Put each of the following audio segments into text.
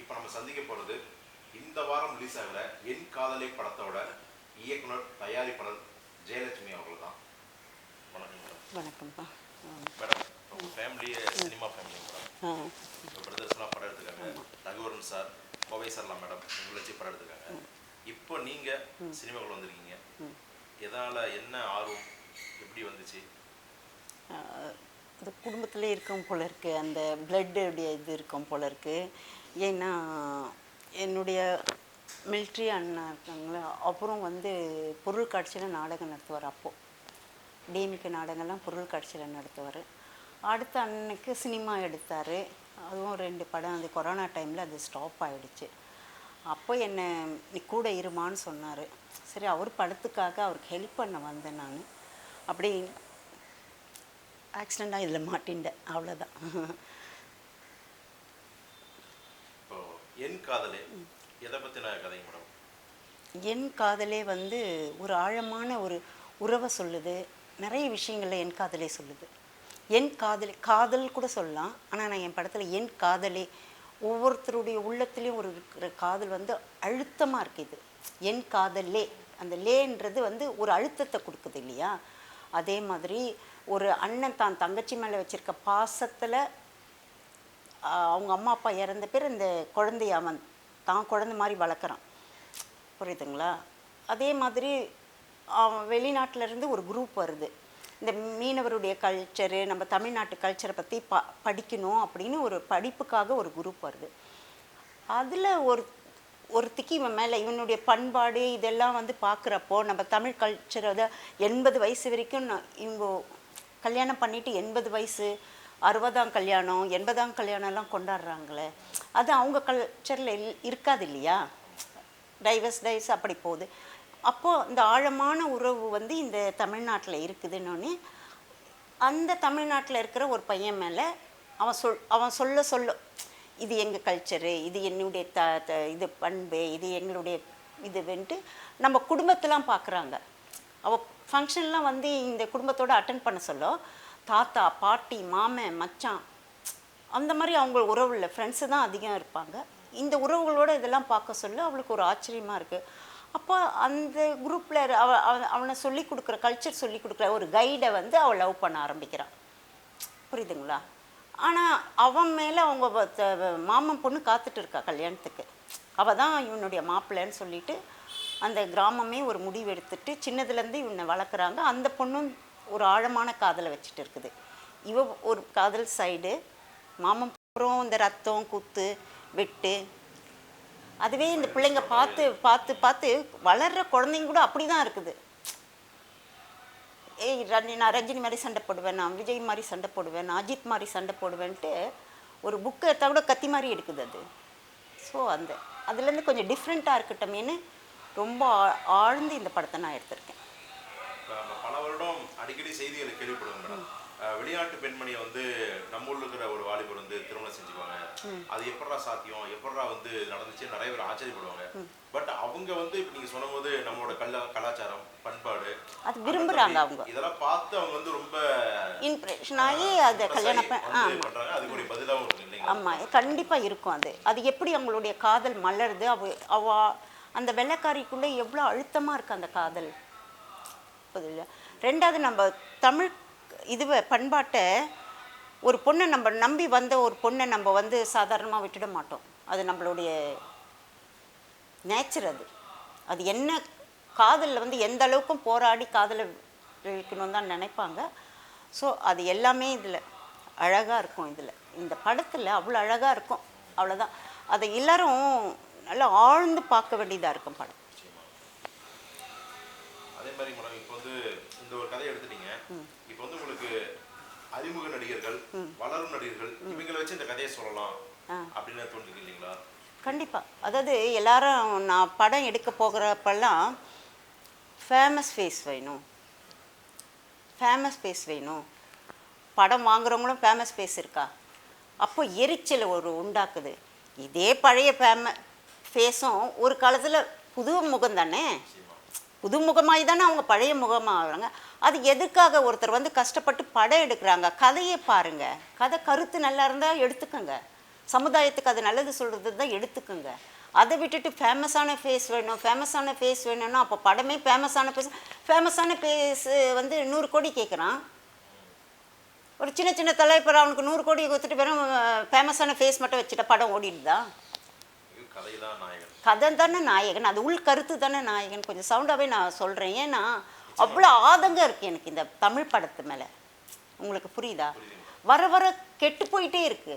இப்போ நம்ம சந்திக்க போறது இந்த வாரம் ரிலீஸ் ஆகிற என் காதலை படத்தோட இயக்குனர் தயாரிப்பாளர் ஜெயலட்சுமி அவர்கள் தான் வணக்கம் வணக்கம்ப்பா. மேடம் உங்கள் ஃபேமிலியே சினிமா ஃபேமிலி மேடம் பிரதர்ஸ்லாம் படம் எடுத்துருக்காங்க. ரகுவரன் சார் கோவை சார்லாம் மேடம் உங்களை வச்சு படம் எடுத்துருக்காங்க. இப்போ நீங்கள் சினிமாக்குள்ள வந்திருக்கீங்க. எதால என்ன ஆர்வம்? எப்படி வந்துச்சு? இது குடும்பத்தில் இருக்கும் போல இருக்கு. அந்த பிளட்டுடைய இது இருக்கும் போல இருக்கு. ஏன்னா என்னுடைய மிலிட்ரி அண்ணா இருக்காங்களா அப்புறம் வந்து பொருள் காட்சியில் நாடகம் நடத்துவார் அப்போது டிஎம்கே நாடகம்லாம் பொருள் காட்சியில் நடத்துவார். அடுத்த அண்ணனுக்கு சினிமா எடுத்தார். அதுவும் ரெண்டு படம். அது கொரோனா டைமில் அது ஸ்டாப் ஆகிடுச்சு அப்போ என்னை நீ கூட இருமான்னு சொன்னார். சரி அவர் படத்துக்காக அவருக்கு ஹெல்ப் பண்ண வந்தேன் நான். அப்படி ஆக்சிடெண்ட்டாக இதில் மாட்டின்டேன் அவ்வளோதான் இப்போ என் காதலே. எதை பற்றின கதைங்க மேடம்? என் காதலே வந்து ஒரு ஆழமான ஒரு உறவை சொல்லுது. நிறைய விஷயங்கள்ல என் காதலே சொல்லுது. என் காதலே காதல் கூட சொல்லலாம். ஆனால் நான் என் படத்தில் என் காதலே ஒவ்வொருத்தருடைய உள்ளத்துலேயும் ஒரு இருக்கிற காதல் வந்து அழுத்தமாக இருக்குது என் காதலே. அந்த லேன்றது வந்து ஒரு அழுத்தத்தை கொடுக்குது இல்லையா? அதே மாதிரி ஒரு அண்ணன் தான் தங்கச்சி மேலே வச்சுருக்க பாசத்தில் அவங்க அம்மா அப்பா இறந்த பேர் இந்த குழந்தைய அவன் தான் குழந்தை மாதிரி வளர்க்குறான். புரியுதுங்களா? அதே மாதிரி அவன் வெளிநாட்டிலேருந்து ஒரு குரூப் வருது. இந்த மீனவருடைய கல்ச்சரு நம்ம தமிழ்நாட்டு கல்ச்சரை பற்றி ப படிக்கணும் அப்படின்னு ஒரு படிப்புக்காக ஒரு குரூப் வருது. அதில் ஒரு ஒருத்திக்கு இவன் மேலே இவனுடைய பண்பாடு இதெல்லாம் வந்து பார்க்குறப்போ நம்ம தமிழ் கல்ச்சரை எண்பது வயசு வரைக்கும் நான் இவங்க கல்யாணம் பண்ணிவிட்டு எண்பது வயசு அறுபதாம் கல்யாணம் எண்பதாம் கல்யாணம்லாம் கொண்டாடுறாங்களே அது அவங்க கல்ச்சரில் இல் இருக்காது இல்லையா டைவர்ஸ் டைவர்ஸ் அப்படி போகுது. அப்போது இந்த ஆழமான உறவு வந்து இந்த தமிழ்நாட்டில் இருக்குதுன்னொன்னே அந்த தமிழ்நாட்டில் இருக்கிற ஒரு பையன் மேலே அவன் சொல் அவன் சொல்ல சொல்ல இது எங்கள் கல்ச்சரு இது என்னுடைய த த இது பண்பு இது எங்களுடைய இது வந்துட்டு நம்ம குடும்பத்தெலாம் பார்க்குறாங்க அவள் ஃபங்க்ஷன்லாம் வந்து இந்த குடும்பத்தோடு அட்டன் பண்ண சொல்ல தாத்தா பாட்டி மாமன் மச்சான் அந்த மாதிரி அவங்க உறவுல ஃப்ரெண்ட்ஸு தான் அதிகம் இருப்பாங்க. இந்த உறவுகளோட இதெல்லாம் பார்க்க சொல்ல அவளுக்கு ஒரு ஆச்சரியமாக இருக்குது அப்போ அந்த குரூப்பில் அவ அவ- அவனை சொல்லி கொடுக்குற கல்ச்சர் சொல்லி கொடுக்குற ஒரு கைடை வந்து அவள் லவ் பண்ண ஆரம்பிக்கிறான் புரியுதுங்களா? ஆனால் அவன் மேலே அவங்க மாமன் பொண்ணு காத்துட்டு இருக்கா கல்யாணத்துக்கு. அவள் தான் இவனுடைய மாப்பிள்ளைன்னு சொல்லிட்டு அந்த கிராமமே ஒரு முடிவு எடுத்துட்டு சின்னதுலேருந்து இவனை வளர்க்குறாங்க. அந்த பொண்ணும் ஒரு ஆழமான காதலை வச்சுட்டு இருக்குது. இவ ஒரு காதல் சைடு மாமன் அப்புறம் இந்த ரத்தம் குத்து வெட்டு. அதுவே இந்த பிள்ளைங்க பார்த்து பார்த்து பார்த்து வளர்கிற குழந்தைங்க கூட அப்படி தான் இருக்குது. ஏய் ரஜினி நான் ரஜினி மாதிரி சண்டை போடுவேன் நான் விஜய் மாதிரி சண்டை போடுவேன் நான் அஜித் மாதிரி சண்டை போடுவேன்ட்டு ஒரு புக்கை எடுத்தால் கூட கத்தி மாதிரி எடுக்குது அது. ஸோ அந்த அதுலேருந்து கொஞ்சம் டிஃப்ரெண்ட்டாக இருக்கட்டுமேன்னு ரொம்ப ஆ- ஆழ்ந்து இந்த படத்தை நான் எடுத்திருக்கேன். இப்போ நம்ம பல வருடம் அடிக்கடி செய்திகளை கேள்விப்படுவோம் மேடம். வெளிநாட்டு பெண்மணியை வந்து நம்ம ஊர்ல இருக்கிற ஒரு வாலிபர் வந்து திருமணம் செஞ்சுக்குவாங்க. அது எப்படா சாத்தியம்? எப்படா வந்து நடந்துச்சு? நிறைய பேர் ஆச்சரியப்படுவாங்க. பட் அவங்க வந்து இப்போ நீங்க சொன்னபோது நம்மளோட கல்லா கலாச்சாரம் பண்பாடு அது விரும்புறாங்க அவங்க. இதெல்லாம் பார்த்து அவங்க வந்து ரொம்ப இன்ஸ்பிரேஷன் ஆகி அதை கல்யாணம் பண்றாங்க. அதுக்கு ஒரு பதிலாகவும் இருக்கு ஆமாம் கண்டிப்பாக இருக்கும் அது. அது எப்படி அவங்களுடைய காதல் மலருது? அவ அவ அந்த வெள்ளைக்காரிக்குள்ளே எவ்வளோ அழுத்தமாக இருக்கு அந்த காதல்? புரியல ரெண்டாவது நம்ம தமிழ் இதுவை பண்பாட்டை ஒரு பொண்ணை நம்ம நம்பி வந்த ஒரு பொண்ணை நம்ம வந்து சாதாரணமாக விட்டுட மாட்டோம். அது நம்மளுடைய நேச்சர் அது. அது என்ன காதலில் வந்து எந்த அளவுக்கும் போராடி காதலை இழுக்கணும்னு தான் நினைப்பாங்க. ஸோ அது எல்லாமே இதில் அழகாக இருக்கும் இதில். இந்த படத்தில் அவ்வளோ அழகாக இருக்கும். அவ்வளோதான் அதை எல்லாரும் நல்லா ஆழ்ந்து பார்க்க வேண்டியதாக இருக்கும் படம். அதே மாதிரி மேடம் இப்போ வந்து இந்த ஒரு கதையை எடுத்துட்டீங்க. இப்போ வந்து உங்களுக்கு அறிமுக நடிகர்கள் வளரும் நடிகர்கள் இவங்களை வச்சு இந்த கதையை சொல்லலாம் அப்படின்னு தோணுது இல்லைங்களா? கண்டிப்பாக அதாவது எல்லாரும் நான் படம் எடுக்க போகிறப்பெல்லாம் ஃபேமஸ் ஃபேஸ் வேணும். ஃபேமஸ் ஃபேஸ் வேணும். படம் வாங்குறவங்களும் ஃபேமஸ் ஃபேஸ் இருக்கா? அப்போ எரிச்சல் ஒரு உண்டாக்குது. இதே பழைய ஃபேம ஃபேஸும் ஒரு காலத்தில் புது முகம் தானே புதுமுகமாகி தானே அவங்க பழைய முகமாகறாங்க. அது எதுக்காக ஒருத்தர் வந்து கஷ்டப்பட்டு படம் எடுக்கிறாங்க? கதையை பாருங்க. கதை கருத்து நல்லா இருந்தால் எடுத்துக்கோங்க. சமுதாயத்துக்கு அது நல்லது சொல்கிறது தான் எடுத்துக்குங்க. அதை விட்டுட்டு ஃபேமஸான ஃபேஸ் வேணும். ஃபேமஸான ஃபேஸ் வேணும்னா அப்போ படமே ஃபேமஸான ஃபேஸ் ஃபேமஸான ஃபேஸ் வந்து நூறு கோடி கேட்குறான் ஒரு சின்ன சின்ன தலைப்பர் அவனுக்கு நூறு கோடி கொடுத்துட்டு வெறும் ஃபேமஸான ஃபேஸ் மட்டும் வச்சுட்டா படம் ஓடிடுதா? கதை தான் நாயகன். கதை தானே நாயகன். அது உள் கருத்து தானே நாயகன். கொஞ்சம் சவுண்டாகவே நான் சொல்கிறேன் ஏன்னா அவ்வளோ ஆதங்கம் இருக்குது எனக்கு இந்த தமிழ் படத்து மேலே. உங்களுக்கு புரியுதா? வர வர கெட்டு போயிட்டே இருக்கு.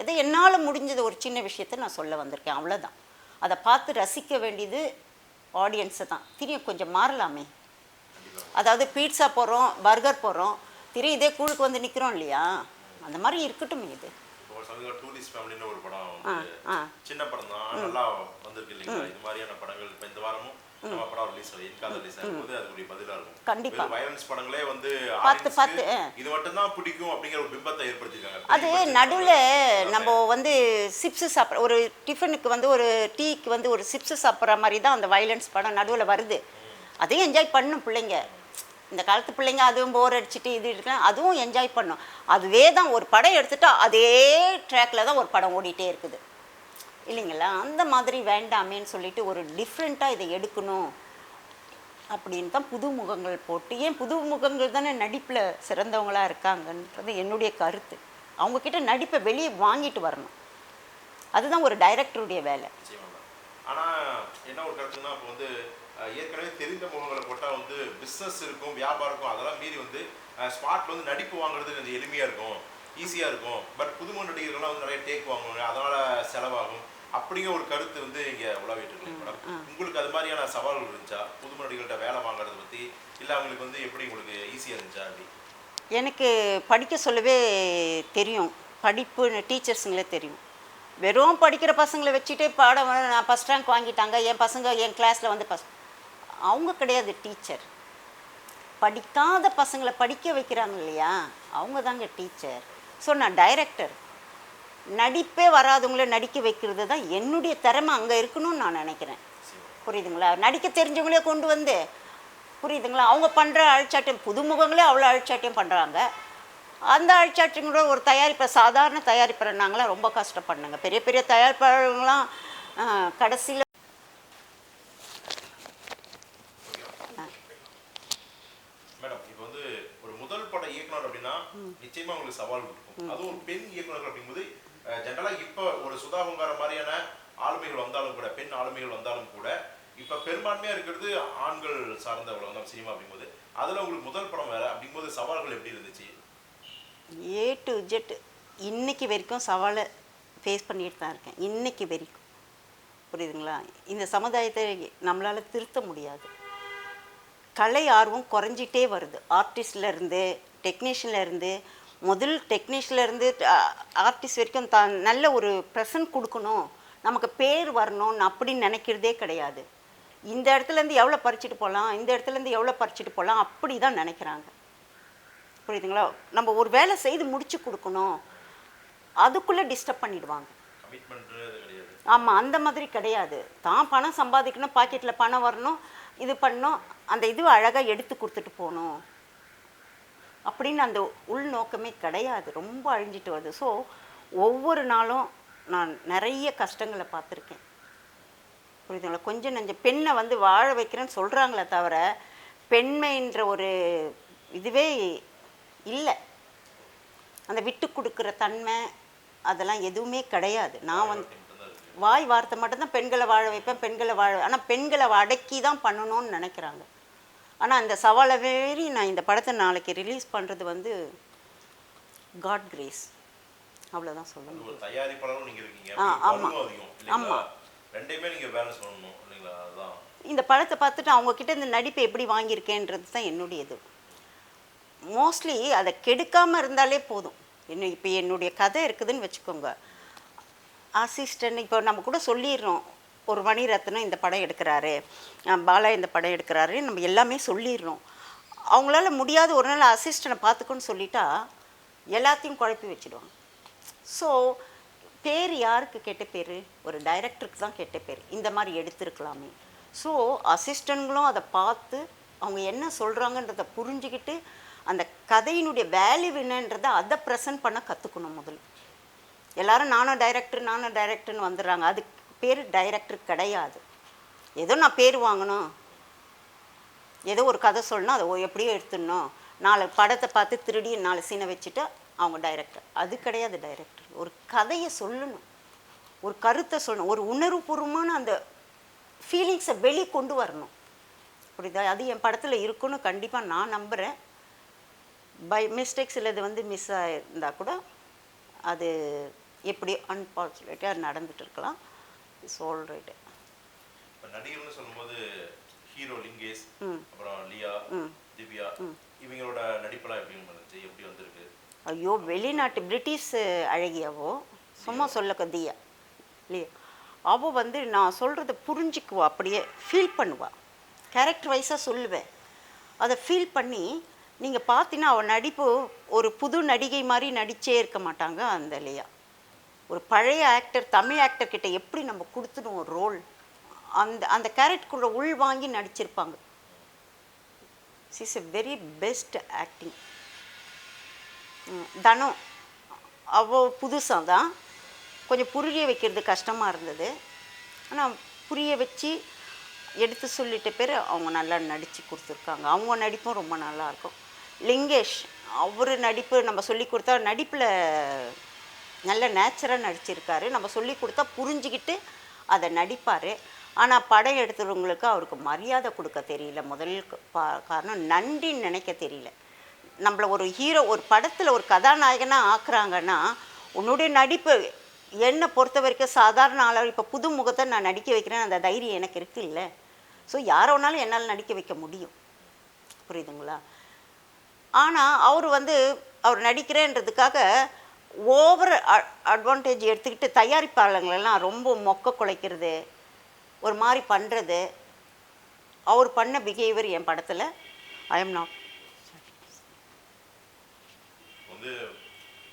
எதை என்னால் முடிஞ்சது ஒரு சின்ன விஷயத்தை நான் சொல்ல வந்திருக்கேன். அவ்வளோதான் அதை பார்த்து ரசிக்க வேண்டியது ஆடியன்ஸை தான். திரும்பி கொஞ்சம் மாறலாமே. அதாவது பீட்சா போகிறோம் பர்கர் போகிறோம் திரு இதே கூழுக்கு வந்து நிற்கிறோம் இல்லையா? அந்த மாதிரி இருக்கட்டும் இது. ஒரு சமீப டூரிஸ்ட் ஃபேமிலின்னு ஒரு படம் சின்ன படம் தான். நல்லா வந்திருக்கு இல்லைங்களா? இது மாதிரியான படங்கள் இப்போ இந்த வாரமும் நம்ம படம் ரிலீஸ் ஆகும் என் காதல் ரிலீஸ் ஆகும்போது அதுக்குரிய பதிலா இருக்கும். கண்டிப்பா. வயலன்ஸ் படங்களே வந்து பார்த்து, பார்த்து. இது மட்டும் தான் பிடிக்கும் அப்படிங்கிற ஒரு பிம்பத்தை ஏற்படுத்திருக்காங்க அது நடுவில் நம்ம வந்து சிப்ஸு சாப்பிட்ற ஒரு டிஃபனுக்கு வந்து ஒரு டீக்கு வந்து ஒரு சிப்ஸு சாப்பிட்ற மாதிரி தான் அந்த வயலன்ஸ் படம் நடுவில் வருது. அதையும் என்ஜாய் பண்ணும் பிள்ளைங்க. இந்த காலத்து பிள்ளைங்க அதுவும் போர் அடிச்சுட்டு இது இருக்கலாம் அதுவும் என்ஜாய் பண்ணும். அதுவே தான் ஒரு படம் எடுத்துட்டா அதே ட்ராக்ல தான் ஒரு படம் ஓடிட்டே இருக்குது. இல்லைங்களா? அந்த மாதிரி வேண்டாமேன்னு சொல்லிட்டு ஒரு டிஃப்ரெண்ட்டாக இதை எடுக்கணும் அப்படின்னு தான் புது முகங்கள் போட்டு ஏன் புது முகங்கள் தானே நடிப்பில் சிறந்தவங்களாக இருக்காங்கன்றது என்னுடைய கருத்து. அவங்கக்கிட்ட நடிப்பை வெளியே வாங்கிட்டு வரணும். அதுதான் ஒரு டைரக்டருடைய வேலை. ஆனால் என்ன ஒரு கருத்துன்னா இப்போ வந்து ஏற்கனவே தெரிந்த முகங்களை போட்டா வந்து பிஸ்னஸ் இருக்கும் வியாபாரம் இருக்கும். அதெல்லாம் மீறி வந்து ஸ்பாட்ல வந்து நடிப்பு வாங்குறது கொஞ்சம் எளிமையா இருக்கும் ஈஸியா இருக்கும். பட் புதுமுக நடிகர்கள்லாம் வந்து நிறைய டேக் வாங்குவாங்க. அதனால செலவாகும். அப்படிங்கிற ஒரு கருத்து வந்து இங்க உலவிட்டு இருக்கு மேடம் உங்களுக்கு அது மாதிரியான சவால்கள் இருந்துச்சா? புதுமுக நடிகர்கள்ட்ட வேலை வாங்குறத பத்தி? இல்ல அவங்களுக்கு வந்து எப்படி உங்களுக்கு ஈஸியா இருந்துச்சா அப்படி? எனக்கு படிக்க சொல்லவே தெரியும். படிப்பு டீச்சர்ஸுங்களே தெரியும். வெறும் படிக்கிற பசங்களை வச்சுட்டு பாடம் நான் ஃபஸ்ட் ரேங்க் வாங்கிட்டாங்க. என் பசங்க என் கிளாஸில் வந்து ஃபஸ்ட் அவங்க கிடையாது டீச்சர். படிக்காத பசங்களை படிக்க வைக்கிறாங்க இல்லையா? அவங்க தாங்க டீச்சர். ஸோ நான் டைரக்டர். நடிப்பே வராதவங்கள நடிக்க வைக்கிறது தான் என்னுடைய திறமை அங்கே இருக்கணும்னு நான் நினைக்கிறேன். புரியுதுங்களா? நடிக்க தெரிஞ்சவங்களே கொண்டு வந்து புரியுதுங்களா? அவங்க பண்ணுற அழிச்சாட்டியம் புதுமுகங்களே அவ்வளோ அழிச்சாட்டியம் பண்ணுறாங்க அந்த அழிச்சாட்டியங்களோட ஒரு தயாரிப்பை சாதாரண தயாரிப்பரை நாங்களாம் ரொம்ப கஷ்டப்படணுங்க. பெரிய பெரிய தயாரிப்பாளர்கள்லாம் கடைசியில் மேடம் இப்போ வந்து ஒரு முதல் பட இயக்குனர் அப்படின்னா நிச்சயமா உங்களுக்கு சவால் கொடுக்கும் அதுவும் ஒரு பெண் இயக்குநர்கள் அப்படிங்கும்போது ஜென்ரலா இப்ப ஒரு சுதா பொங்கார மாதிரியான ஆளுமைகள் வந்தாலும் கூட பெண் ஆளுமைகள் வந்தாலும் கூட இப்ப பெரும்பான்மையா இருக்கிறது ஆண்கள் சார்ந்த உலகம் சினிமா அப்படிங்கும்போது அதுல உங்களுக்கு முதல் படம் வேற அப்படிங்கும்போது சவால்கள் எப்படி இருந்துச்சு? ஏ டு ஜெட் இன்னைக்கு வரைக்கும் சவாலை ஃபேஸ் பண்ணிட்டு தான் இருக்கேன். இன்னைக்கு வரைக்கும். புரியுதுங்களா? இந்த சமுதாயத்தை நம்மளால் திருத்த முடியாது. கலை ஆர்வம் குறைஞ்சிட்டே வருது. ஆர்டிஸ்ட்லேருந்து இருந்து டெக்னீஷியன்ல இருந்து முதல் டெக்னீஷியன்ல இருந்து ஆர்டிஸ்ட் வரைக்கும் தான் நல்ல ஒரு ப்ரெசன்ட் கொடுக்கணும். நமக்கு பேர் வரணும்னு அப்படின்னு நினைக்கிறதே கிடையாது. இந்த இடத்துலேருந்து எவ்வளோ பறிச்சுட்டு போகலாம் இந்த இடத்துலேருந்து எவ்வளோ பறிச்சுட்டு போகலாம் அப்படி தான் நினைக்கிறாங்க. புரியுதுங்களா? நம்ம ஒரு வேலை செய்து முடிச்சு கொடுக்கணும். அதுக்குள்ளே டிஸ்டர்ப் பண்ணிடுவாங்க. ஆமாம் அந்த மாதிரி கிடையாது. தான் பணம் சம்பாதிக்கணும் பாக்கெட்டில் பணம் வரணும் இது பண்ணணும் அந்த இது அழகாக எடுத்து கொடுத்துட்டு போகணும். அப்படின்னு அந்த உள்நோக்கமே கிடையாது. ரொம்ப அழிஞ்சிட்டு வருது. ஸோ ஒவ்வொரு நாளும் நான் நிறைய கஷ்டங்களை பார்த்துருக்கேன். புரியுதுங்களா? கொஞ்சம் நஞ்சம் பெண்ணை வந்து வாழ வைக்கிறேன்னு சொல்கிறாங்களே தவிர பெண்மைன்ற ஒரு இதுவே இல்லை. அந்த விட்டு கொடுக்குற தன்மை அதெல்லாம் எதுவுமே கிடையாது. நான் வந்து வாய் வார்த்தை மட்டும்தான் பெண்களை வாழ வைப்பேன் பெண்களை வாழ ஆனால் பெண்களை அடக்கி தான் பண்ணணும்னு நினைக்கிறாங்க. ஆனால் அந்த சவாலை மீறி நான் இந்த படத்தை நாளைக்கு ரிலீஸ் பண்ணுறது வந்து காட் கிரேஸ் அவ்வளோதான் சொல்ல முடியும் ஒரு தயாரிப்பாளரும் ஆ, அப்படி ஆமா. பளுவும் அதிகம் இல்லைங்களா? ரெண்டையுமே நீங்க பேலன்ஸ் பண்ணணும் இல்லைங்களா? அதுதான் இந்த படத்தை பார்த்துட்டு அவங்கக்கிட்ட இந்த நடிப்பை எப்படி வாங்கியிருக்கேன்றது தான் என்னுடைய இது மோஸ்ட்லி அதை கெடுக்காமல் இருந்தாலே போதும். என்ன இப்போ என்னுடைய கதை இருக்குதுன்னு வச்சுக்கோங்க. அசிஸ்டன்ட் இப்போ நம்ம கூட சொல்லிடுறோம். ஒரு மணிரத்னம் இந்த படம் எடுக்கிறாரு பாலா இந்த படம் எடுக்கிறாரு நம்ம எல்லாமே சொல்லிடுறோம். அவங்களால முடியாத ஒரு நாள் அசிஸ்டனை பார்த்துக்கோன்னு சொல்லிட்டா எல்லாத்தையும் குழப்பி வச்சிடுவாங்க. ஸோ பேர் யாருக்கு கெட்ட பேர்? ஒரு டைரக்டருக்கு தான் கெட்ட பேர். இந்த மாதிரி எடுத்திருக்கலாமே. ஸோ அசிஸ்டண்ட்களும் அதை பார்த்து அவங்க என்ன சொல்கிறாங்கன்றத புரிஞ்சுக்கிட்டு அந்த கதையினுடைய வேல்யூ என்னன்றதை அதை ப்ரெசென்ட் பண்ண கற்றுக்கணும் முதல்ல. எல்லாரும் நானும் டைரக்டர் நானும் டைரக்டர்னு வந்துடுறாங்க. அதுக்கு பேர் டைரக்டர் கிடையாது. ஏதோ நான் பேர் வாங்கணும். ஏதோ ஒரு கதை சொல்லணும் அதை எப்படியோ எடுத்துடணும். நாலு படத்தை பார்த்து திருடி நாலு சீனை வச்சுட்டு அவங்க டைரக்டர் அது கிடையாது டைரக்டர் ஒரு கதையை சொல்லணும். ஒரு கருத்தை சொல்லணும். ஒரு உணர்வுபூர்வமான அந்த ஃபீலிங்ஸை வெளி கொண்டு வரணும். புரியுதா? அது என் படத்தில் இருக்குன்னு கண்டிப்பாக நான் நம்புகிறேன் பை மிஸ்டேக்ஸ் இது வந்து மிஸ் ஆகிருந்தால் கூட அது எப்படி அன்பார்ச்சுனேட்டாக நடந்துட்டு இருக்கலாம். ரைட்டு இப்ப நடிகர்னு சொல்லும்போது ஹீரோ லிங்கேஷ். அப்புறம் லியா. திவ்யா இவங்களோட நடிப்பெல்லாம் எப்படி வந்துச்சு எப்படி வந்திருக்கு? ஐயோ வெளிநாட்டு பிரிட்டிஷ் அழகியாவோ? சும்மா சொல்ல கதியா. இல்லையா அவள் வந்து நான் சொல்கிறத புரிஞ்சுக்குவா அப்படியே ஃபீல் பண்ணுவா. கேரக்டர் வைஸாக சொல்லுவேன். அதை ஃபீல் பண்ணி நீங்கள் பார்த்தீங்கன்னா அவள் நடிப்பு ஒரு புது நடிகை மாதிரி நடிச்சே இருக்க மாட்டாங்க அந்த லியா. ஒரு பழைய ஆக்டர் தமிழ் ஆக்டர் கிட்ட எப்படி நம்ம கொடுத்துடும் ஒரு ரோல் அந்த அந்த கேரக்டருக்குள்ள உள் வாங்கி நடிச்சிருப்பாங்க. Is a very best acting தனம் அவ்வளோ புதுசாக தான். கொஞ்சம் புரிய வைக்கிறது கஷ்டமாக இருந்தது. ஆனால் புரிய வச்சு எடுத்து சொல்லிட்ட பேர் அவங்க நல்லா நடித்து கொடுத்துருக்காங்க. அவங்க நடிப்பும் ரொம்ப நல்லாயிருக்கும் லிங்கேஷ் அவர் நடிப்பு நம்ம சொல்லி கொடுத்தா நடிப்பில் நல்ல நேச்சுராக நடிச்சிருக்காரு. நம்ம சொல்லி கொடுத்தா புரிஞ்சுக்கிட்டு அதை நடிப்பார். ஆனால் படம் எடுத்துகிறவங்களுக்கு அவருக்கு மரியாதை கொடுக்க தெரியல. முதல் பா- காரணம் நன்றின்னு நினைக்க தெரியல. நம்மள ஒரு ஹீரோ ஒரு படத்தில் ஒரு கதாநாயகனாக ஆக்குறாங்கன்னா உன்னுடைய நடிப்பு என்னை பொறுத்த வரைக்கும் சாதாரண ஆளாக இப்போ புது முகத்தை நான் நடிக்க வைக்கிறேன் அந்த தைரியம் எனக்கு இருக்குது இல்லை ஸோ யாரோ வேணாலும் என்னால் நடிக்க வைக்க முடியும். புரியுதுங்களா? ஆனால் அவர் வந்து அவர் நடிக்கிறேன்றதுக்காக ஓவர் அட்வான்டேஜ் எடுத்துக்கிட்டு தயாரிப்பாளர்களெல்லாம் ரொம்ப மொக்க குலைக்கிறது ஒரு மாதிரி பண்ணுறது அவர் பண்ண பிஹேவியர் என் படத்தில் ஐ எம் நாட் வந்து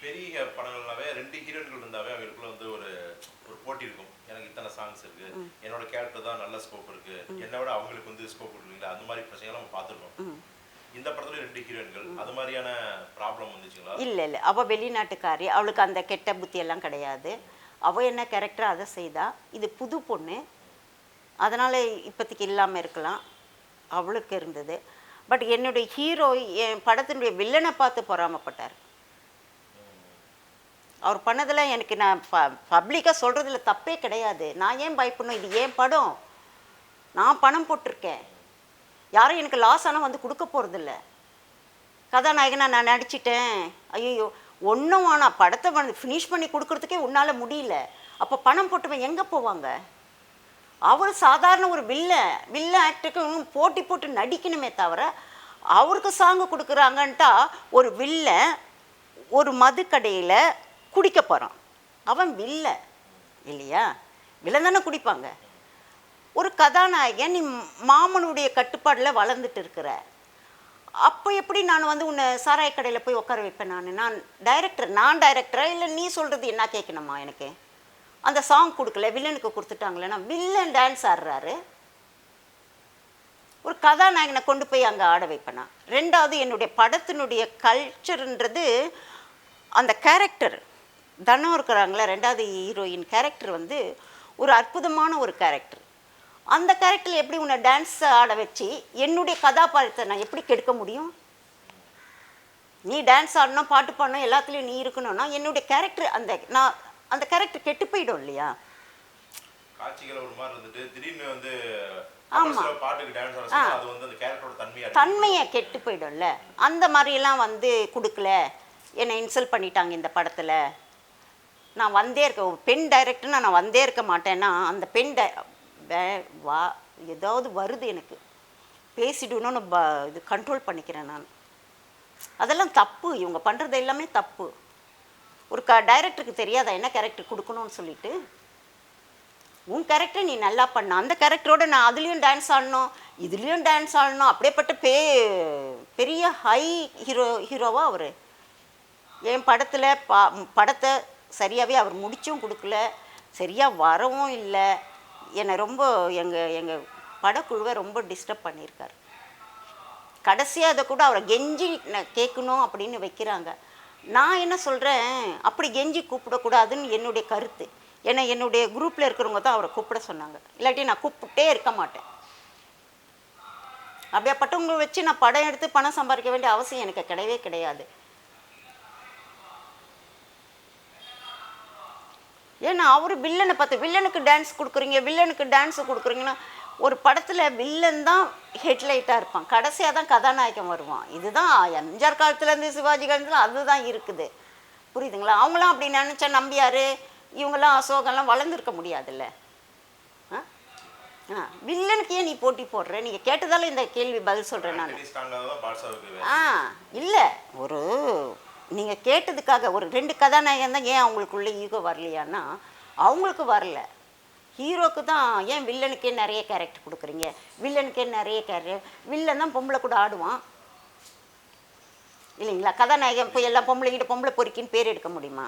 பெரிய படங்கள்னாவே ரெண்டு ஹீரோயின்கள் இருந்தாவே அவங்களுக்குள்ள வந்து ஒரு ஒரு போட்டி இருக்கும். எனக்கு இத்தனை சாங்ஸ் இருக்கு. என்னோட கேரக்டர் தான் நல்ல ஸ்கோப் இருக்கு. என்னை விட அவங்களுக்கு வந்து ஸ்கோப் இருக்குங்களா அந்த மாதிரி பிரச்சனைகள் நம்ம பார்த்துருக்கோம். இந்த படத்துல ரெண்டு ஹீரோயின்கள். அது மாதிரியான ப்ராப்ளம் வந்துச்சுங்களா? இல்லை இல்லை. அவள் வெளிநாட்டுக்காரி. அவளுக்கு அந்த கெட்ட புத்தியெல்லாம் கிடையாது. அவள் என்ன கேரக்டர் அதை செய்தா. இது புது பொண்ணு. அதனால் இப்போதைக்கு இல்லாமல் இருக்கலாம். அவளுக்கு இருந்தது. பட் என்னுடைய ஹீரோ என் படத்தினுடைய வில்லனை பார்த்து பொறாமப்பட்டார். அவர் பண்ணதில் எனக்கு நான் பப்ளிக்காக சொல்கிறதுல தப்பே கிடையாது. நான் ஏன் பயப்படணும்? இது ஏன் படம்? நான் பணம் போட்டிருக்கேன். யாரும் எனக்கு லாஸ் ஆனால் வந்து கொடுக்க போகிறதில்ல கதாநாயகனா நான் நடிச்சிட்டேன். ஐயோ ஒன்றும் வேணாம். படத்தை வந்து ஃபினிஷ் பண்ணி கொடுக்கறதுக்கே உன்னால் முடியல. அப்போ பணம் போட்டவன் எங்கே போவாங்க? அவர் சாதாரண ஒரு வில்ல வில்ல ஆக்டருக்கு போட்டி போட்டு நடிக்கணுமே தவிர அவருக்கு சாங்கு கொடுக்குறாங்கன்ட்டா ஒரு வில்ல ஒரு மதுக்கடையில் குடிக்க போகிறான் அவன் வில்ல இல்லையா? வில்லன் தானே குடிப்பாங்க. ஒரு கதாநாயகன் நீ மாமனுடைய கட்டுப்பாடில் வளர்ந்துட்டு இருக்கிற. அப்போ எப்படி நான் வந்து உன்னை சாராய கடையில் போய் உட்கார வைப்பேன் நான்? நான் டைரக்டர் நான் டைரக்டரா இல்லை நீ சொல்கிறது என்ன கேட்கணுமா எனக்கு? அந்த சாங் கொடுக்கல வில்லனுக்கு கொடுத்துட்டாங்களே நான் வில்லன் டான்ஸ் ஆடுறாரு. ஒரு கதாநாயகனை கொண்டு போய் அங்கே ஆட வைப்பேனா? ரெண்டாவது என்னுடைய படத்தினுடைய கல்ச்சர்ன்றது அந்த கேரக்டர் தனம் இருக்கிறாங்களே ரெண்டாவது ஹீரோயின் கேரக்டர் வந்து ஒரு அற்புதமான ஒரு கேரக்டர் அந்த கேரக்டரில் எப்படி உன்னை டான்ஸ் ஆட வச்சு என்னுடைய கதாபாத்திரத்தை நான் எப்படி கெடுக்க முடியும்? நீ டான்ஸ் ஆடணும் பாட்டு பாடணும் எல்லாத்துலேயும் நீ இருக்கணும்னா என்னுடைய கேரக்டர் அந்த நான் அந்த கேரக்டர் கெட்டு போயிடும் இல்லையா? தன்மையா கெட்டு போயிடும்ல. அந்த மாதிரியெல்லாம் வந்து கொடுக்கல. என்னை இன்சல்ட் பண்ணிட்டாங்க இந்த படத்தில். நான் வந்தே இருக்க பெண் டைரக்டர்னா நான் வந்தே இருக்க மாட்டேன்னா அந்த பெண் வே- வா ஏதாவது வருது எனக்கு. பேசிடணும்னு ப இது கண்ட்ரோல் பண்ணிக்கிறேன் நான். அதெல்லாம் தப்பு. இவங்க பண்ணுறது எல்லாமே தப்பு. ஒரு க டைரக்டருக்கு தெரியாதா என்ன கேரக்டர் கொடுக்கணும்னு சொல்லிட்டு? உன் கேரக்டர் நீ நல்லா பண்ண. அந்த கேரக்டரோட நான் அதுலேயும் டான்ஸ் ஆடணும் இதுலேயும் டான்ஸ் ஆடணும். அப்படியேப்பட்ட பே பெரிய ஹை ஹீரோ ஹீரோவாக அவர். என் படத்தில் பா படத்தை சரியாகவே அவர் முடிச்சும் கொடுக்கல. சரியாக வரவும் இல்லை. என்னை ரொம்ப எங்கள் எங்கள் படக்குழுவை ரொம்ப டிஸ்டர்ப் பண்ணியிருக்கார். கடைசியாக அதை கூட அவரை கெஞ்சி கேட்கணும் அப்படின்னு வைக்கிறாங்க. நான் என்ன சொல்கிறேன் அப்படி கெஞ்சி கூப்பிடக்கூடாதுன்னு என்னுடைய கருத்து. ஏன்னா என்னுடைய குரூப்பில் இருக்கிறவங்க தான் அவரை கூப்பிட சொன்னாங்க. இல்லாட்டி நான் கூப்பிட்டே இருக்க மாட்டேன். அப்படியாப்பட்டவங்களை வச்சு நான் படம் எடுத்து பணம் சம்பாதிக்க வேண்டிய அவசியம் எனக்கு கிடையவே கிடையாது. ஏன்னா அவர் வில்லனை பார்த்து வில்லனுக்கு டான்ஸ் கொடுக்குறீங்க வில்லனுக்கு டான்ஸ் கொடுக்குறீங்கன்னா ஒரு படத்தில் வில்லன் தான் ஹெட்லைட்டாக இருப்பான். கடைசியாக தான் கதாநாயகன் வருவான். இதுதான் எம்ஜிஆர் காலத்துலேருந்து சிவாஜி காலத்தில் அதுதான் இருக்குது. புரியுதுங்களா? அவங்களாம் அப்படி நினச்சா நம்பியார் இவங்கெல்லாம் அசோகெல்லாம் வளர்ந்துருக்க முடியாதுல்ல. ஆ? ஆ. வில்லனுக்கு ஏன் நீ போட்டி போடுற? நீங்கள் கேட்டதால இந்த கேள்வி பதில் சொல்கிறேன் நான். ஆ இல்லை. ஒரு நீங்கள் கேட்டதுக்காக ஒரு ரெண்டு கதாநாயகன் தான் ஏன் அவங்களுக்குள்ள ஈகோ வரலையான்னா அவங்களுக்கு வரல. ஹீரோக்கு தான் ஏன் வில்லனுக்கே நிறைய கேரக்டர் கொடுக்குறீங்க? வில்லனுக்கே நிறைய கேரக்டர் வில்லன் தான் பொம்பளை கூட ஆடுவான். இல்லைங்களா? கதாநாயகன் போய் எல்லாம் பொம்பளைங்கிட்ட பொம்பளை பொறுக்கின்னு பேர் எடுக்க முடியுமா?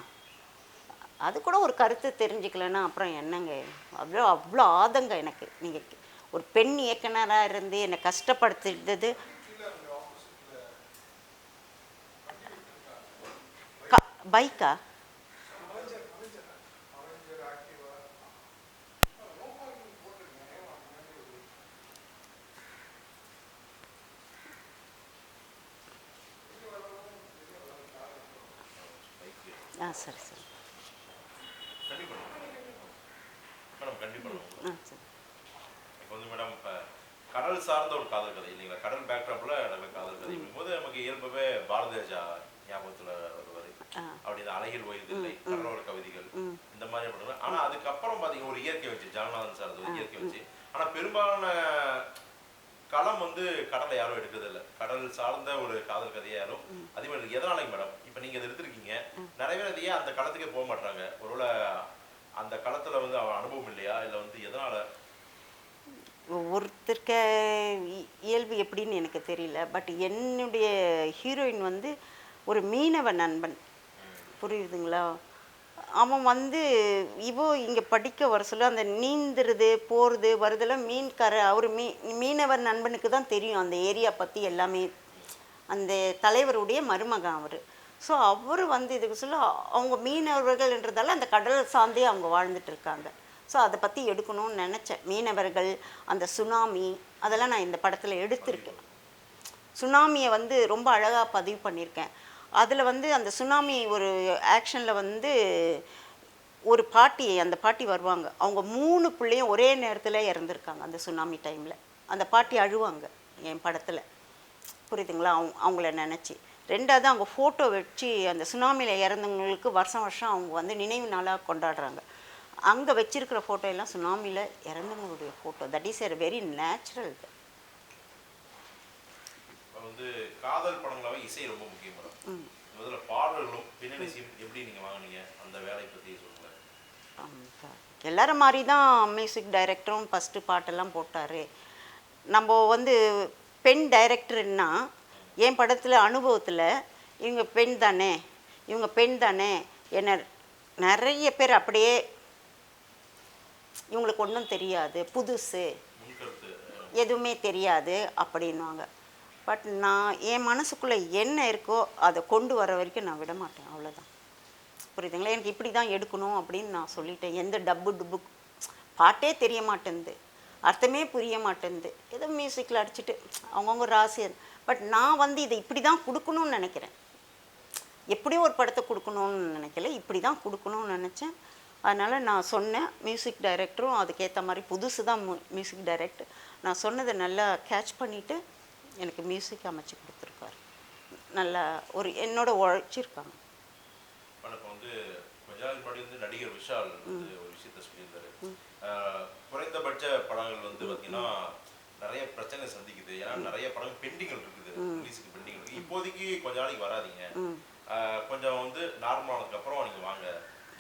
அது கூட ஒரு கருத்து தெரிஞ்சுக்கலன்னா அப்புறம் என்னங்க? அவ்வளோ அவ்வளோ ஆதங்கம் எனக்கு. நீங்கள் ஒரு பெண் இயக்குனராக இருந்து என்னை கஷ்டப்படுத்திட்டது பைக்கா? ஆ சரி சரி. ஆ சரி. இப்போ வந்து மேடம் இப்போ கடல் சார்ந்த ஒரு காதல் கதை இல்லைங்களா கடல் பேக்ராப்ல நடக்கிற காதல் கதை போது நமக்கு இயல்பாகவே பாரதிராஜா ஞாபகத்துல வருவார் ஆ அப்படி ஓய்வதில்லை கடலோர கவிதைகள். இந்த மாதிரி படங்கள் ஆனா அதுக்கப்புறம் பாத்தீங்கன்னா ஒரு இயற்கை வச்சு ஜானநாதன் சார் ஒரு இயற்கை வச்சு. ஆனா பெரும்பாலான களம் வந்து கடலை யாரும் எடுக்கிறதில்ல கடல் சார்ந்த ஒரு காதல் கதையை யாரும் அதே மாதிரி எதனாலங்க மேடம். இப்போ நீங்க இதை எடுத்திருக்கீங்க. நிறைய பேர் அது ஏன் அந்த களத்துக்கே போக மாட்டாங்க ஒருவேளை அந்த களத்துல வந்து அவன் அனுபவம் இல்லையா? இல்ல வந்து எதனால? ஒருத்தருக்க இ- இயல்பு எப்படின்னு எனக்கு தெரியல. பட் என்னுடைய ஹீரோயின் வந்து ஒரு மீனவ நண்பன். புரியுதுங்களா? அவன் வந்து இவோ இங்கே படிக்க வர சொல்ல அந்த நீந்துறது போகிறது வருதெல்லாம் மீன்கார அவர் மீ மீனவர் நண்பனுக்கு தான் தெரியும். அந்த ஏரியா பற்றி எல்லாமே. அந்த தலைவருடைய மருமகன் அவர். ஸோ அவர் வந்து இதுக்கு சொல்ல அவங்க மீனவர்கள்ன்றதால அந்த கடல் சார்ந்தே அவங்க வாழ்ந்துட்டு இருக்காங்க ஸோ அதை பற்றி எடுக்கணும்னு நினச்சேன். மீனவர்கள் அந்த சுனாமி அதெல்லாம் நான் இந்த படத்தில் எடுத்திருக்கேன். சுனாமியை வந்து ரொம்ப அழகாக பதிவு பண்ணியிருக்கேன். அதில் வந்து அந்த சுனாமி ஒரு ஆக்ஷனில் வந்து ஒரு பாட்டி அந்த பாட்டி வருவாங்க. அவங்க மூணு பிள்ளையும் ஒரே நேரத்தில் இறந்துருக்காங்க அந்த சுனாமி டைமில். அந்த பாட்டி அழுவாங்க என் படத்தில். புரியுதுங்களா? அவங்க அவங்கள நினச்சி. ரெண்டாவது அவங்க ஃபோட்டோ வச்சு அந்த சுனாமியில் இறந்தவங்களுக்கு வருஷம் வருஷம் அவங்க வந்து நினைவு நாளாக கொண்டாடுறாங்க. அங்கே வச்சுருக்கிற ஃபோட்டோ எல்லாம் சுனாமியில் இறந்தவங்களுடைய photo that is a very natural வந்து காதல் படங்களாவே இசை ரொம்ப முக்கியம் மேடம் முதல்ல பாடல்களும் பின்னணி இசையும் எப்படி நீங்க வாங்குனீங்க? அந்த வேலையை பத்தி சொல்லுங்க. எல்லாரும் மாதிரி தான் மியூசிக் டைரக்டரும் ஃபஸ்ட்டு பாட்டெல்லாம் போட்டார். நம்ம வந்து பெண் டைரக்டர்னா என் படத்தில் அனுபவத்தில் இவங்க பெண் தானே இவங்க பெண் தானே என்ன நிறைய பேர் அப்படியே இவங்களுக்கு ஒன்றும் தெரியாது புதுசு. எதுவுமே தெரியாது அப்படின்வாங்க பட் நான் என் மனசுக்குள்ளே என்ன இருக்கோ அதை கொண்டு வர வரைக்கும் நான் விட மாட்டேன் அவ்வளோதான் புரியுதுங்களா? எனக்கு இப்படி தான் எடுக்கணும் அப்படின்னு நான் சொல்லிட்டேன். எந்த டப்பு டுப்பு பாட்டே தெரிய மாட்டேங்குது அர்த்தமே புரிய மாட்டேங்குது ஏதோ மியூசிக்கில் அடிச்சுட்டு அவங்கவுங்க ராசி பட் நான் வந்து இதை இப்படி தான் கொடுக்கணும்னு நினைக்கிறேன். எப்படியோ ஒரு படத்தை கொடுக்கணும்னு நினைக்கல இப்படி தான் கொடுக்கணும்னு நினச்சேன். அதனால் நான் சொன்னேன் மியூசிக் டைரக்டரும் அதுக்கேற்ற மாதிரி புதுசு தான் மியூசிக் டைரக்டர் நான் சொன்னதை நல்லா கேட்ச் பண்ணிவிட்டு எனக்கு மியூசிக் அமைச்சு கொடுத்துருக்காரு. நல்லா ஒரு என்னோட உழைச்சிருக்காங்க. இப்போ வந்து கொஞ்ச நாள் முன்னாடி வந்து நடிகர் விஷால் வந்து ஒரு விஷயத்த சொல்லியிருந்தாரு. குறைந்தபட்ச படங்கள் வந்து பார்த்தீங்கன்னா நிறைய பிரச்சனை சந்திக்குது. ஏன்னா நிறைய படங்கள் பெண்டிங்கள் இருக்குது. ரிலீஸுக்கு பெண்டிங் இருக்கு இப்போதைக்கு கொஞ்ச நாளைக்கு வராதீங்க. கொஞ்சம் வந்து நார்மல் ஆனதுக்கு அப்புறம் நீங்க வாங்க.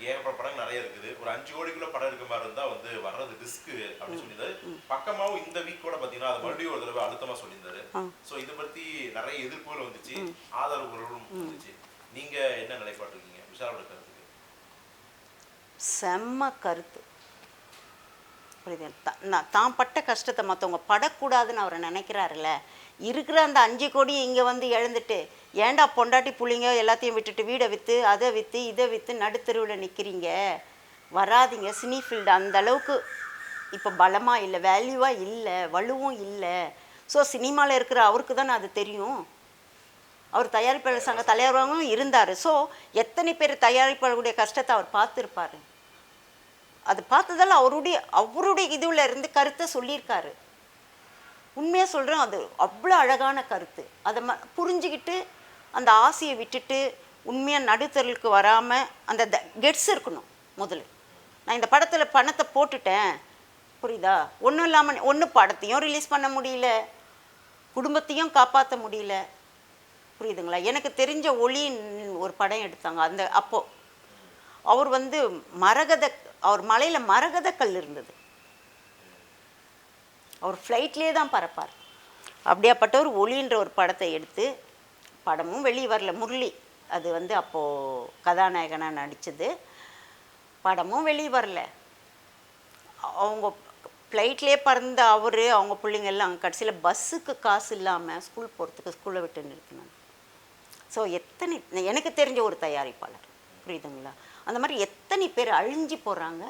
ஏகப்பட்ட படம் நிறைய இருக்குது. ஒரு அஞ்சு கோடிக்குள்ள படம் இருக்க மாதிரி இருந்தா வந்து வர்றது ரிஸ்க் அப்படின்னு சொல்லியிருந்தாரு. பக்கமாவும் இந்த வீக் கூட பாத்தீங்கன்னா அது மறுபடியும் ஒரு தடவை அழுத்தமா சொல்லியிருந்தாரு. சோ இதை பத்தி நிறைய எதிர்ப்புகள் வந்துச்சு. ஆதரவுகளும் வந்துச்சு. நீங்க என்ன நிலைப்பாடு இருக்கீங்க விஷாலோட கருத்துக்கு. செம்ம கருத்து. புரியுது. நான் தான் பட்ட கஷ்டத்தை மற்றவங்க படக்கூடாதுன்னு அவரை நினைக்கிறாருல்ல. இருக்கிற அந்த அஞ்சு கோடி இங்கே வந்து எழுந்துட்டு ஏன்டா பொண்டாட்டி புள்ளிங்க எல்லாத்தையும் விட்டுட்டு வீடை விற்று அதை விற்று இதை விற்று நடுத்தெருவில் நிற்கிறீங்க வராதீங்க. சினி ஃபீல்டு அந்த அளவுக்கு இப்போ பலமாக இல்லை வேல்யூவாக இல்லை வலுவும் இல்லை. ஸோ சினிமாவில் இருக்கிற அவருக்கு தானே அது தெரியும். அவர் தயாரிப்பாளர் சங்க தலைவராகவும் இருந்தார். ஸோ எத்தனை பேர் தயாரிப்பாளர்களுடைய கஷ்டத்தை அவர் பார்த்துருப்பாரு? அது பார்த்ததால் அவருடைய அவருடைய இதுல இருந்து கருத்தை சொல்லியிருக்காரு. உண்மையாக சொல்கிறேன் அது அவ்வளோ அழகான கருத்து. அதை ம புரிஞ்சுக்கிட்டு அந்த ஆசையை விட்டுட்டு உண்மையாக நடுத்தருக்கு வராமல் அந்த த கெட்ஸ் இருக்கணும் முதல்ல. நான் இந்த படத்தில் பணத்தை போட்டுட்டேன். புரியுதா? ஒன்றும் இல்லாமல் ஒன்று படத்தையும் ரிலீஸ் பண்ண முடியல. குடும்பத்தையும் காப்பாற்ற முடியல. புரியுதுங்களா? எனக்கு தெரிஞ்ச ஒளின்னு ஒரு படம் எடுத்தாங்க. அந்த அப்போ. அவர் வந்து மரகத அவர் மலையில் மரகத கல் இருந்தது. அவர் ஃப்ளைட்லேயே தான் பறப்பார். அப்படியாப்பட்டவர் ஒளின்ற ஒரு படத்தை எடுத்து படமும் வெளியே வரல. முரளி அது வந்து அப்போது கதாநாயகனாக நடித்தது படமும் வெளியே வரல. அவங்க ஃப்ளைட்லேயே பறந்த அவர் அவங்க பிள்ளைங்க எல்லாம் கடைசியில் பஸ்ஸுக்கு காசு இல்லாமல் ஸ்கூல் போகிறதுக்கு ஸ்கூலை விட்டு நிறுத்தினாங்க. ஸோ எத்தனை எனக்கு தெரிஞ்ச ஒரு தயாரிப்பாளர். புரியுதுங்களா? அந்த மாதிரி எத்தனை பேர் அழிஞ்சு போகிறாங்க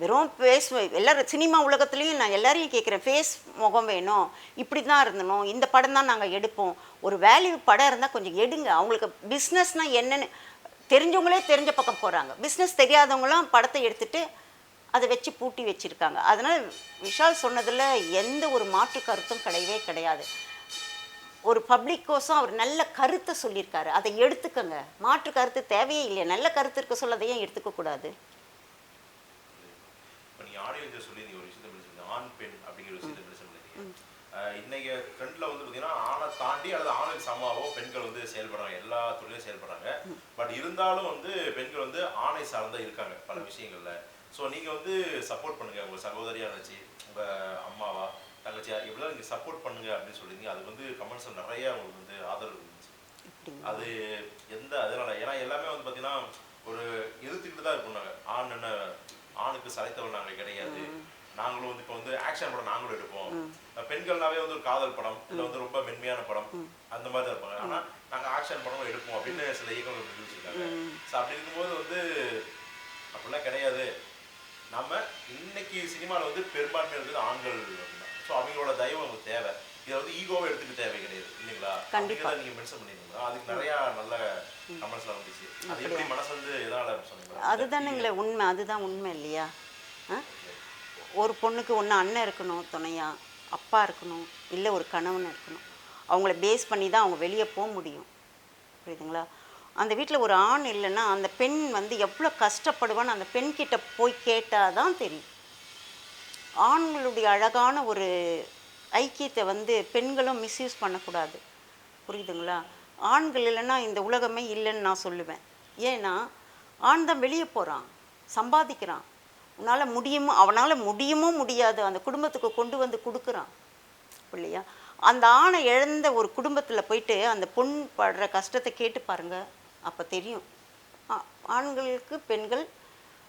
வெறும் ஃபேஸ் எல்லாரும் சினிமா உலகத்துலேயும் நான் எல்லாரையும் கேட்குறேன் ஃபேஸ் முகம் வேணும் இப்படி தான் இருந்தணும் இந்த படம் தான் நாங்கள் எடுப்போம். ஒரு வேல்யூ படம் இருந்தால் கொஞ்சம் எடுங்க. அவங்களுக்கு பிஸ்னஸ்னால் என்னன்னு தெரிஞ்சவங்களே தெரிஞ்ச பக்கம் போகிறாங்க பிஸ்னஸ் தெரியாதவங்களாம் படத்தை எடுத்துட்டு அதை வச்சு பூட்டி வச்சுருக்காங்க. அதனால் விஷால் சொன்னதில் எந்த ஒரு மாற்று கருத்தும் கிடையவே கிடையாது. ஒரு பப்ளிக் கோசம் அவர் நல்ல கருத்தை சொல்லியிருக்காரு. அதை எடுத்துக்கங்க. மாற்று கருத்து தேவையே இல்லை நல்ல கருத்து இருக்க சொல்ல அதை ஏன் எடுத்துக்க கூடாது. இப்போ நீங்க ஆடியோ இதை சொல்லி நீங்க ஒரு விஷயத்தை மென்ஷன் ஆண் பெண் அப்படிங்கிற விஷயத்தை மென்ஷன் பண்ணிருக்கீங்க அஹ் இன்னைக்கு ட்ரெண்ட்ல வந்து பார்த்தீங்கன்னா ஆணை தாண்டி அல்லது ஆணுக்கு சமமாவோ பெண்கள் வந்து செயல்படுறாங்க. எல்லா துறையிலும் செயல்படுறாங்க. பட் இருந்தாலும் வந்து பெண்கள் வந்து ஆணை சார்ந்தா இருக்காங்க பல விஷயங்கள்ல. ஸோ நீங்க வந்து சப்போர்ட் பண்ணுங்க. உங்க சகோதரியா நினச்சி உங்க அம்மாவா தங்கச்சியா இப்படிலாம் நீங்க சப்போர்ட் பண்ணுங்க அப்படின்னு சொல்லியிருந்தீங்க. அது வந்து கமெண்ட்ஸ் நிறைய உங்களுக்கு வந்து ஆதரவு இருந்துச்சு. அது எந்த அதனால ஏன்னா எல்லாமே வந்து பார்த்தீங்கன்னா ஒரு எதிர்த்துக்கிட்டு தான் இருக்கோம் நாங்கள் ஆண் என்ன ஆணுக்கு சளைத்தவள் நாங்கள் கிடையாது. நாங்களும் வந்து இப்போ வந்து ஆக்ஷன் படம் நாங்களும் எடுப்போம். பெண்கள்னாவே வந்து ஒரு காதல் படம் இல்லை வந்து ரொம்ப மென்மையான படம் அந்த மாதிரி தான் இருப்பாங்க. ஆனால் நாங்கள் ஆக்ஷன் படம் எடுப்போம் அப்படின்னு சில இயக்கங்கள் தெரிவிச்சிருக்காங்க. ஸோ அப்படி இருக்கும்போது வந்து அப்படிலாம் கிடையாது. நம்ம இன்னைக்கு சினிமாவில் வந்து பெரும்பான்மை இருக்கிறது ஆண்கள் ஸோ அவங்களோட தயவு நமக்கு தேவை. இதை வந்து ஈகோவை எடுத்துக்க தேவை கிடையாது இல்லைங்களா? கண்டிப்பா. அப்படிங்கிறத நீங்க மென்ஷன் பண்ணிருந்தீங்க அதுக்கு நிறைய நல்ல கமெண்ட்ஸ்லாம் வந்துச்சு. அது எப்படி மனசு வந்து எதனால சொன்னீங்க அதுதானுங்களே உண்மை. அதுதான் உண்மை இல்லையா? ஒரு பொண்ணுக்கு ஒன்று அண்ணன் இருக்கணும் துணையா அப்பா இருக்கணும் இல்லை ஒரு கணவன் இருக்கணும். அவங்கள பேஸ் பண்ணி தான் அவங்க வெளியே போக முடியும். புரியுதுங்களா? அந்த வீட்டில் ஒரு ஆண் இல்லைன்னா அந்த பெண் வந்து எவ்வளோ கஷ்டப்படுவான்னு அந்த பெண் கிட்ட போய் கேட்டால் தான் தெரியும். ஆண்களுடைய அழகான ஒரு ஐக்கியத்தை வந்து பெண்களும் மிஸ்யூஸ் பண்ணக்கூடாது. புரியுதுங்களா? ஆண்கள் இல்லைன்னா இந்த உலகமே இல்லைன்னு நான் சொல்லுவேன். ஏன்னா ஆண் தான் வெளியே போகிறான் சம்பாதிக்கிறான். உன்னால் முடியுமோ அவனால் முடியுமோ முடியாது. அந்த குடும்பத்துக்கு கொண்டு வந்து கொடுக்குறான். இல்லையா? அந்த ஆணை இழந்த ஒரு குடும்பத்தில் போயிட்டு அந்த பொண் படுற கஷ்டத்தை கேட்டு பாருங்க. அப்போ தெரியும். ஆண்களுக்கு பெண்கள்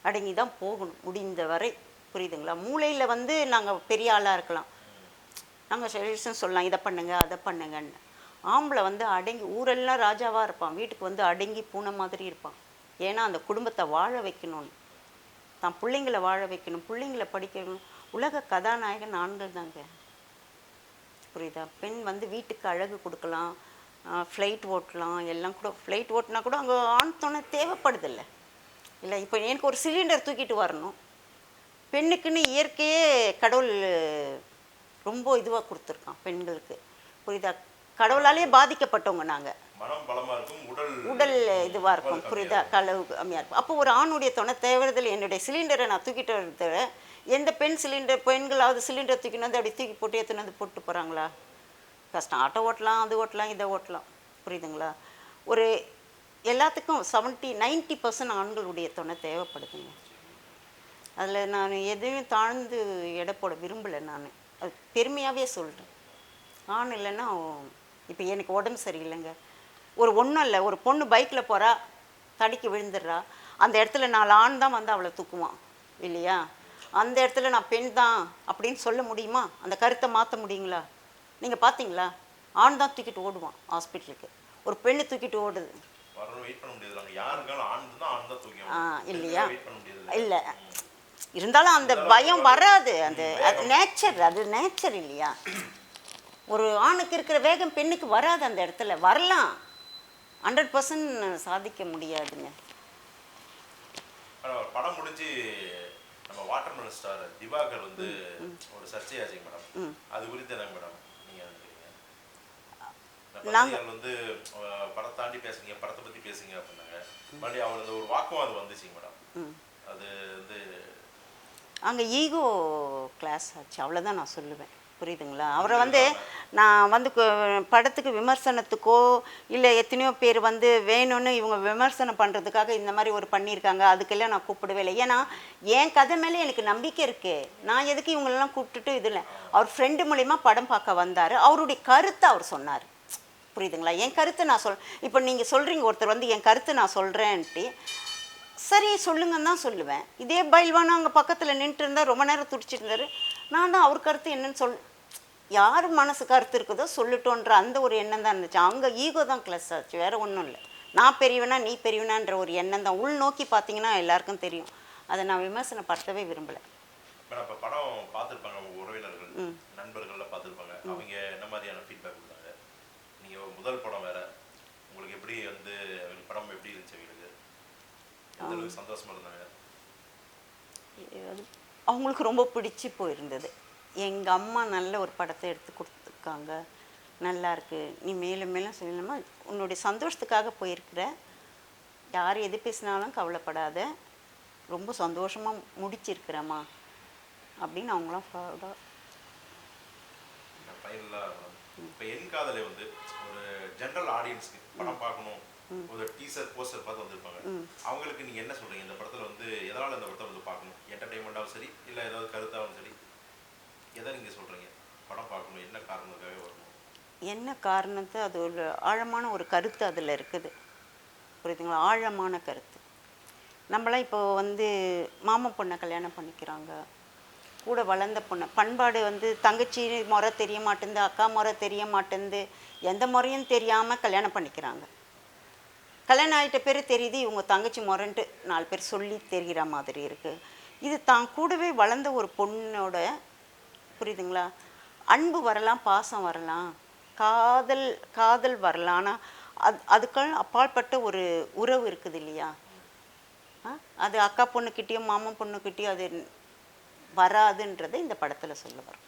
அடங்கி தான் போகணும் முடிந்த வரை புரியுதுங்களா? மூளையில் வந்து நாங்கள் பெரிய ஆளாக இருக்கலாம். நாங்கள் சஜஷன் சொல்லலாம் இதை பண்ணுங்க அதை பண்ணுங்கன்னு. ஆம்பளை வந்து அடங்கி ஊரெல்லாம் ராஜாவாக இருப்பான். வீட்டுக்கு வந்து அடங்கி பூனை மாதிரி இருப்பான். ஏன்னா அந்த குடும்பத்தை வாழ வைக்கணும்னு தான் பிள்ளைங்களை வாழ வைக்கணும். பிள்ளைங்களை படிக்கணும். உலக கதாநாயகன் ஆண்கள் தாங்க. புரியுதா? பெண் வந்து வீட்டுக்கு அழகு கொடுக்கலாம். ஃப்ளைட் ஓட்டலாம். எல்லாம் கூட ஃப்ளைட் ஓட்டினா கூட அங்கே ஆண் துணை தேவைப்படுதில்ல. இல்லை இப்போ எனக்கு ஒரு சிலிண்டர் தூக்கிட்டு வரணும். பெண்ணுக்குன்னு இயற்கையே கடவுள் ரொம்ப இதுவாக கொடுத்துருக்கான் பெண்களுக்கு. புரியுதா? கடவுளாலே பாதிக்கப்பட்டவங்க நாங்கள் உடல் இதுவாக இருக்கும் புரியுதா? கலவு கம்மியாக இருக்கும். அப்போ ஒரு ஆணுடைய துணை தேவைதில்லை என்னுடைய சிலிண்டரை நான் தூக்கிட்டு வரத எந்த பெண் சிலிண்டர் பெண்களாவது சிலிண்டர் தூக்கின்னு வந்து அப்படி தூக்கி போட்டு எடுத்துன்னு வந்து போட்டு போகிறாங்களா கஷ்டம். ஆட்டோ ஓட்டலாம் அது ஓட்டலாம் இதை ஓட்டலாம். புரியுதுங்களா? ஒரு எல்லாத்துக்கும் செவன்ட்டி நைன்ட்டி பர்சன்ட் ஆண்களுடைய துணை தேவைப்படுதுங்க. அதில் நான் எதையும் தாழ்ந்து எடை போட விரும்பலை நான். அது பெருமையாகவே சொல்கிறேன் ஆண் இல்லைன்னா இப்போ எனக்கு உடம்பு சரியில்லைங்க. ஒரு ஒன்றும் இல்லை ஒரு பொண்ணு பைக்கில் போகிறா தடிக்கு விழுந்துடுறா அந்த இடத்துல நாலு ஆண் தான் வந்து அவளை தூக்குவான் இல்லையா? அந்த இடத்துல நான் பெண் தான் அப்படின்னு சொல்ல முடியுமா? அந்த கருத்தை மாற்ற முடியுங்களா? நீங்கள் பார்த்தீங்களா ஆண் தான் தூக்கிட்டு ஓடுவான் ஹாஸ்பிட்டலுக்கு. ஒரு பெண்ணு தூக்கிட்டு ஓடுது. ஆ இல்லையா? இல்லை. இருந்தாலும் அந்த பயம் வராது. அந்த அது நேச்சர் அது நேச்சர் இல்லையா? ஒரு ஆணுக்கு இருக்கிற வேகம் பெண்ணுக்கு வராது அந்த இடத்துல. வரலாம். ஹண்ட்ரட் பர்சன்ட் சாதிக்க முடியாதுங்க. படம் முடிஞ்சு நம்ம வாட்டர்மெலன் ஸ்டார் திவாகர் வந்து ஒரு சர்ச்சையாச்சுங்க மேடம். அது குறித்து என்ன மேடம் நீங்க நினைக்கிறீங்க? நாங்க- பத்திரிகையாளர் வந்து படத்தை தாண்டி பேசுங்க படத்தை பத்தி பேசுங்க அப்படின்னாங்க. மறுபடியும் அவர் ஒரு வாக்குவாதம் வந்துச்சுங்க மேடம். அது வந்து அங்கே ஈகோ கிளாஸ் ஆச்சு. அவ்வளோதான் நான் சொல்லுவேன். புரியுதுங்களா? அவரை வந்து நான் வந்து படத்துக்கு விமர்சனத்துக்கோ இல்லை எத்தனையோ பேர் வந்து வேணும்னு இவங்க விமர்சனம் பண்ணுறதுக்காக இந்த மாதிரி ஒரு பண்ணியிருக்காங்க. அதுக்கெல்லாம் நான் கூப்பிடவே இல்லை. ஏன்னா என் கதை மேலே எனக்கு நம்பிக்கை இருக்குது நான் எதுக்கு இவங்களெல்லாம் கூப்பிட்டுட்டு இதில்? அவர் ஃப்ரெண்டு மூலிமா படம் பார்க்க வந்தார். அவருடைய கருத்தை அவர் சொன்னார். புரியுதுங்களா? என் கருத்தை நான் சொல் இப்போ நீங்கள் சொல்கிறீங்க ஒருத்தர் வந்து என் கருத்தை நான் சொல்கிறேன்ட்டு சரி சொல்லுங்கன்னு தான் சொல்லுவேன். இதே பைல்வானா அங்கே பக்கத்தில் நின்றுட்டு இருந்தார் ரொம்ப நேரம் துடிச்சிட்டு இருந்தாரு நான் தான் அவர் கருத்து என்னன்னு சொல் யார் மனசு கருத்து இருக்குதோ சொல்லட்டோன்ற அந்த ஒரு எண்ணம் தான் இருந்துச்சு. அங்கே ஈகோ தான் கிளஸ் ஆச்சு வேற ஒன்றும் இல்லை. நான் பெரியவனா நீ பெரியவனான்ற ஒரு எண்ணம் தான். உள் நோக்கி பார்த்தீங்கன்னா எல்லாருக்கும் தெரியும். அதை நான் விமர்சனப்படுத்தவே விரும்பலை. மேடம் இப்போ படம் பார்த்துருப்பாங்க உங்க உறவினர்கள் நண்பர்கள்லாம் பார்த்துருப்பாங்க. அவங்க என்ன மாதிரியான ஃபீட்பேக் கொடுத்தாங்க? நீங்க முதல் படம் வேற உங்களுக்கு எப்படி வந்து அவங்களுக்கு படம் எப்படி இருந்துச்சு அவங்களுக்கு எந்த அளவுக்கு சந்தோஷமா இருந்தாங்க அது அவங்களுக்கு ரொம்ப பிடிச்சி போயிருந்தது. எங்கள் அம்மா நல்ல ஒரு படத்தை எடுத்து கொடுத்துருக்காங்க. நல்லா இருக்கு. நீ மேலும் மேலும் சொல்லணுமா? உன்னுடைய சந்தோஷத்துக்காக போயிருக்கிற. யார் எது பேசினாலும் கவலைப்படாத. ரொம்ப சந்தோஷமாக முடிச்சிருக்கிறம்மா. அப்படின்னு அவங்களாம் ஃபைனலாக இப்போ என் காதலை வந்து ஒரு ஜென்ரல் ஆடியன்ஸ்க்கு படம் பார்க்கணும். ஒரு டீசர் போஸ்டர் பார்த்து வந்திருப்பாங்க. அவங்களுக்கு நீங்க என்ன சொல்றீங்க? இந்த படத்துல வந்து எதனால இந்த படத்தை வந்து பார்க்கணும்? என்டர்டைன்மெண்ட்டாகவும் சரி இல்ல ஏதாவது கருத்தாகவும் சரி. எதை நீங்க சொல்றீங்க? படம் பார்க்கணும் என்ன காரணத்துக்காக வரணும்? என்ன காரணத்தை? அது ஒரு ஆழமான ஒரு கருத்து அதில் இருக்குது. புரியுதுங்களா? ஆழமான கருத்து. நம்மளாம் இப்போ வந்து மாமா பொண்ணை கல்யாணம் பண்ணிக்கிறாங்க. கூட வளர்ந்த பொண்ணு. பண்பாடு வந்து தங்கச்சி முறை தெரிய மாட்டேங்குது அக்கா முறை தெரிய மாட்டேங்குது எந்த முறையும் தெரியாமல் கல்யாணம் பண்ணிக்கிறாங்க. கல்யாணம் ஆகிட்ட பேர் தெரியுது இவங்க தங்கச்சி முரண்ட்டு நாலு பேர் சொல்லி தெரிகிற மாதிரி இருக்குது இது தான் கூடவே வளர்ந்த ஒரு பொண்ணோட புரியுதுங்களா? அன்பு வரலாம் பாசம் வரலாம் காதல் காதல் வரலாம். ஆனால் அது அதுக்கெல்லாம் அப்பாற்பட்ட ஒரு உறவு இருக்குது இல்லையா? ஆ? அது அக்கா பொண்ணுக்கிட்டேயும் மாமன் பொண்ணுக்கிட்டேயும் அது வராதுன்றதை இந்த படத்தில் சொல்ல வரும்